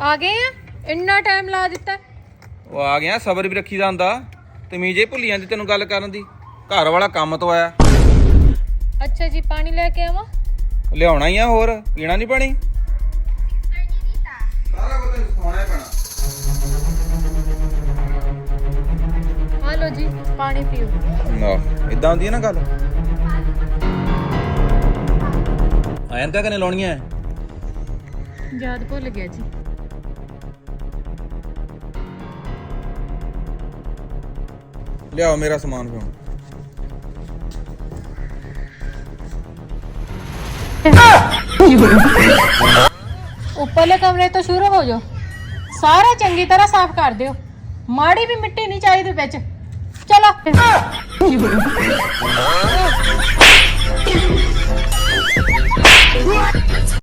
ਆ ਗਏ ਆ? ਇੰਨਾ ਟਾਈਮ ਲਾ ਦਿੱਤਾ। ਉਹ ਆ ਗਿਆ ਸਬਰ ਵੀ ਰੱਖੀ ਦਾ ਹੁੰਦਾ। ਤਮੀਜ਼ ਹੀ ਭੁੱਲੀ ਜਾਂਦੀ ਤੈਨੂੰ ਗੱਲ ਕਰਨ ਦੀ। ਘਰ ਵਾਲਾ ਕੰਮ ਤੋਂ ਆਇਆ। ਅੱਛਾ ਜੀ ਪਾਣੀ ਲੈ ਕੇ ਆਵਾਂ? ਲਿਆਉਣਾ ਹੀ ਆ ਹੋਰ ਪੀਣਾ ਨਹੀਂ ਪਾਣੀ? ਸਾਰਾ ਕੁਝ ਤੈਨੂੰ ਸਿਖਾਉਣਾ ਪੈਣਾ ਆ ਲਓ ਜੀ ਪਾਣੀ ਪੀਓ। ਨਾ ਇਦਾਂ ਹੁੰਦੀ ਹੈ ਨਾ ਗੱਲ? ਆਇਆਂ ਤਾਂ ਕਨੇ ਲਾਉਣੀਆਂ? ਯਾਦ ਭੁੱਲ ਗਿਆ ਜੀ। ਲਿਆਓ ਮੇਰਾ ਸਮਾਨ ਫਿਰ ਉੱਪਰਲੇ ਕਮਰੇ ਤੋਂ ਸ਼ੁਰੂ ਹੋ ਜਾਓ। ਸਾਰਾ ਚੰਗੀ ਤਰ੍ਹਾਂ ਸਾਫ਼ ਕਰ ਦਿਓ। ਮਾੜੀ ਵੀ ਮਿੱਟੀ ਨਹੀਂ ਚਾਹੀਦੀ ਵਿੱਚ। ਚਲੋ।